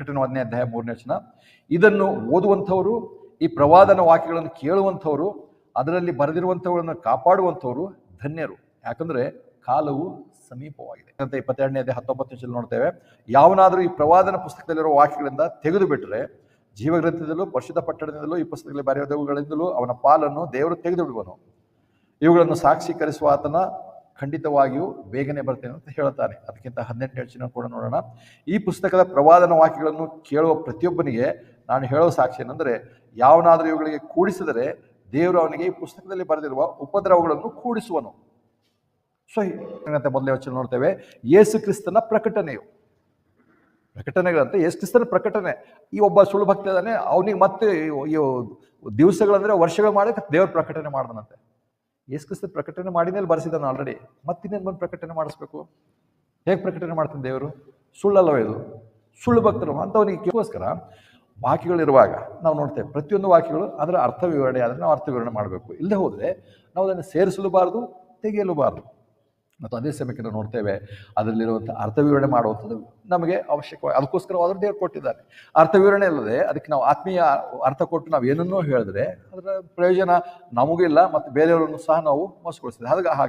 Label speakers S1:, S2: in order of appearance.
S1: ಪ್ರಕಟಣವಾದನೇ ಅಧ್ಯಾಯ ಮೂರನೇ ವಚನ. ಇದನ್ನು ಓದುವಂಥವರು, ಈ ಪ್ರವಾದನ ವಾಕ್ಯಗಳನ್ನು ಕೇಳುವಂಥವರು, ಅದರಲ್ಲಿ ಬರೆದಿರುವಂಥವುಗಳನ್ನು ಕಾಪಾಡುವಂಥವರು ಧನ್ಯರು. ಯಾಕಂದ್ರೆ ಕಾಲವು ಸಮೀಪವಾಗಿದೆ. ಅಂತ ಇಪ್ಪತ್ತೆರಡನೇ ಅಧ್ಯಾಯ ಹತ್ತೊಂಬತ್ತು ನಿಮಿಷದಲ್ಲಿ ನೋಡ್ತೇವೆ, ಯಾವನಾದರೂ ಈ ಪ್ರವಾದನ ಪುಸ್ತಕದಲ್ಲಿರುವ ವಾಕ್ಯಗಳಿಂದ ತೆಗೆದು ಬಿಟ್ಟರೆ ಜೀವಗ್ರಂಥದಲ್ಲೂ ಪರಿಶುದ್ಧ ಪಟ್ಟಣದಿಂದಲೂ, ಈ ಪುಸ್ತಕದಲ್ಲಿ ಬರೆಯೋದವುಗಳಿಂದಲೂ ಅವನ ಪಾಲನ್ನು ದೇವರು ತೆಗೆದು ಬಿಡುವನು ಇವುಗಳನ್ನು ಸಾಕ್ಷೀಕರಿಸುವ ಆತನ ಖಂಡಿತವಾಗಿಯೂ ಬೇಗನೆ ಬರ್ತೇನೆ ಅಂತ ಹೇಳ್ತಾನೆ ಅದಕ್ಕಿಂತ ಹದಿನೆಂಟು ಹೆಚ್ಚಿನ ಕೂಡ ನೋಡೋಣ. ಈ ಪುಸ್ತಕದ ಪ್ರವಾದನ ವಾಕ್ಯಗಳನ್ನು ಕೇಳುವ ಪ್ರತಿಯೊಬ್ಬನಿಗೆ ನಾನು ಹೇಳೋ ಸಾಕ್ಷಿ ಏನಂದರೆ, ಯಾವನಾದರೂ ಇವುಗಳಿಗೆ ಕೂಡಿಸಿದರೆ ದೇವರು ಅವನಿಗೆ ಈ ಪುಸ್ತಕದಲ್ಲಿ ಬರೆದಿರುವ ಉಪದ್ರವಗಳನ್ನು ಕೂಡಿಸುವನು. ಸೊ ಮೊದಲೇ ವಚನ ನೋಡ್ತೇವೆ. ಯೇಸು ಕ್ರಿಸ್ತನ ಪ್ರಕಟಣೆಯು ಪ್ರಕಟಣೆಗಳಂತೆ ಯೇಸು ಕ್ರಿಸ್ತನ ಪ್ರಕಟಣೆ ಈ ಒಬ್ಬ ಸುಳ್ಳು ಭಕ್ತ ಇದ್ದಾನೆ, ಅವನಿಗೆ ಮತ್ತೆ ದಿವಸಗಳಂದ್ರೆ ವರ್ಷಗಳು ಮಾಡಿ ದೇವ್ರ ಪ್ರಕಟಣೆ ಮಾಡ್ದನಂತೆ. ಯೇಸು ಕ್ರಿಸ್ತ ಪ್ರಕಟಣೆ ಮಾಡಿನೇ ಬರೆಸಿದ್ದಾನೆ ಆಲ್ರೆಡಿ ಮತ್ತಿನ್ನೇನು ಬಂದು ಪ್ರಕಟಣೆ ಮಾಡಿಸ್ಬೇಕು? ಹೇಗೆ ಪ್ರಕಟಣೆ ಮಾಡ್ತಾನೆ ದೇವರು? ಸುಳ್ಳಲ್ಲವ ಇದು? ಸುಳ್ಳು ಭಕ್ತರು ಅಂಥವನಿಗೋಸ್ಕರ ವಾಕ್ಯಗಳಿರುವಾಗ ನಾವು ನೋಡ್ತೇವೆ, ಪ್ರತಿಯೊಂದು ವಾಕ್ಯಗಳು ಅದರ ಅರ್ಥ ವಿವರಣೆ ಆದರೆ ನಾವು ಅರ್ಥ ವಿವರಣೆ ಮಾಡಬೇಕು. ಇಲ್ಲದೆ ಹೋದರೆ ನಾವು ಅದನ್ನು ಸೇರಿಸಲೂಬಾರದು, ತೆಗೆಯಲೂಬಾರದು. ಮತ್ತು ಅದೇ ಸಮಯಕ್ಕೆ ನಾವು ನೋಡ್ತೇವೆ ಅದರಲ್ಲಿರುವಂಥ ಅರ್ಥ ವಿವರಣೆ ಮಾಡುವಂಥದ್ದು ನಮಗೆ ಅವಶ್ಯಕವಾಗಿ ಅದಕ್ಕೋಸ್ಕರವಾದರೂ ದೇವರು ಕೊಟ್ಟಿದ್ದಾರೆ. ಅರ್ಥ ವಿವರಣೆ ಅಲ್ಲದೆ ಅದಕ್ಕೆ ನಾವು ಆತ್ಮೀಯ ಅರ್ಥ ಕೊಟ್ಟು ನಾವು ಏನನ್ನೂ ಹೇಳಿದ್ರೆ ಅದರ ಪ್ರಯೋಜನ ನಮಗೂ ಇಲ್ಲ, ಮತ್ತು ಬೇರೆಯವರನ್ನು ಸಹ ನಾವು ಮೋಸಗೊಳಿಸಿದೆ ಹಾಗೆ ಹಾಗೆ.